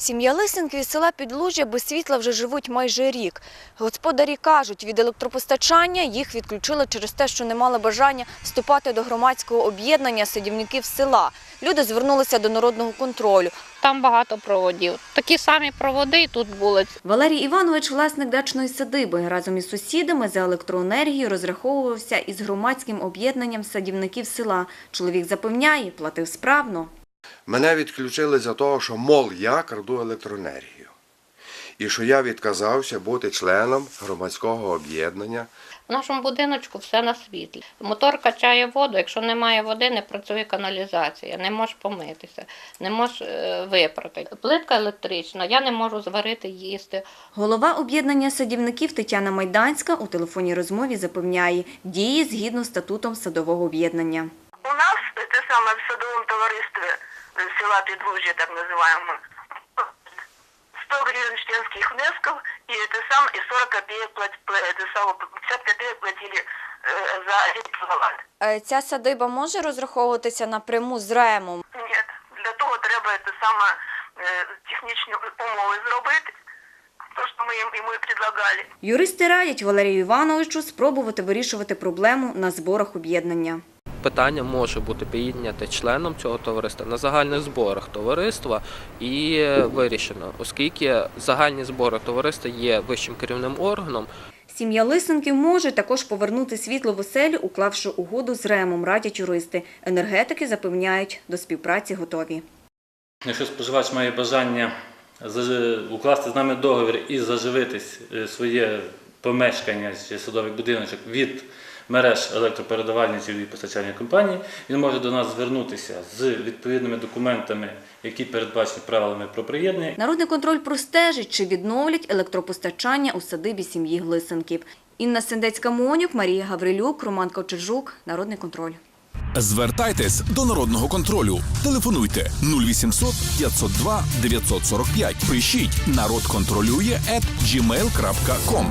Сім'я Лисенків із села Підлужжя без світла вже живуть майже рік. Господарі кажуть, від електропостачання їх відключили через те, що не мали бажання вступати до громадського об'єднання садівників села. Люди звернулися до народного контролю. Там багато проводів. Такі самі проводи і тут були. Валерій Іванович, власник дачної садиби, разом із сусідами за електроенергію розраховувався із громадським об'єднанням садівників села. Чоловік запевняє, платив справно. Мене відключили за того, що, мол, я краду електроенергію. І що я відказався бути членом громадського об'єднання. В нашому будиночку все на світлі. Мотор качає воду. Якщо немає води, не працює каналізація, не можеш помитися, не можеш е, випрати. Плитка електрична, я не можу зварити їсти. Голова об'єднання садівників Тетяна Майданська у телефонній розмові запевняє, діє згідно з статутом садового об'єднання. У нас это самое в садовом товаристве э, села Підлужжя, так называемое, 100 гривен членских внесков и это сам и 40 копеек плат- пла- это самое, 50 копеек платили э, за один киловатт. Е, Ця садиба може розраховуватися напряму з ремом? Нет, для того треба це саме е, технічні умови зробити. То, що ми їм йому і предлагали. Юристи радять Валерію Івановичу спробувати вирішувати проблему на зборах об'єднання. питання може бути підняте членом цього товариства на загальних зборах товариства і вирішено, оскільки загальні збори товариства є вищим керівним органом, Сім'я Лисенків може також повернути світло в оселю, уклавши угоду з ремом, радять юристи. Енергетики запевняють, до співпраці готові. Якщо споживач має бажання укласти з нами договір і заживитись е, своє помешкання чи садовий будиночок від мереж електропередавальників і постачальної компанії, він може до нас звернутися з відповідними документами, які передбачені правилами про приєднання, Народний контроль простежить, чи відновлять електропостачання у садибі сім'ї Глисенків. Інна Сендецька-Монюк, Марія Гаврилюк, Роман Ковчежук. Народний контроль. Звертайтесь до народного контролю. Телефонуйте 0800 502 945. Пишіть народ контролює at gmail.com.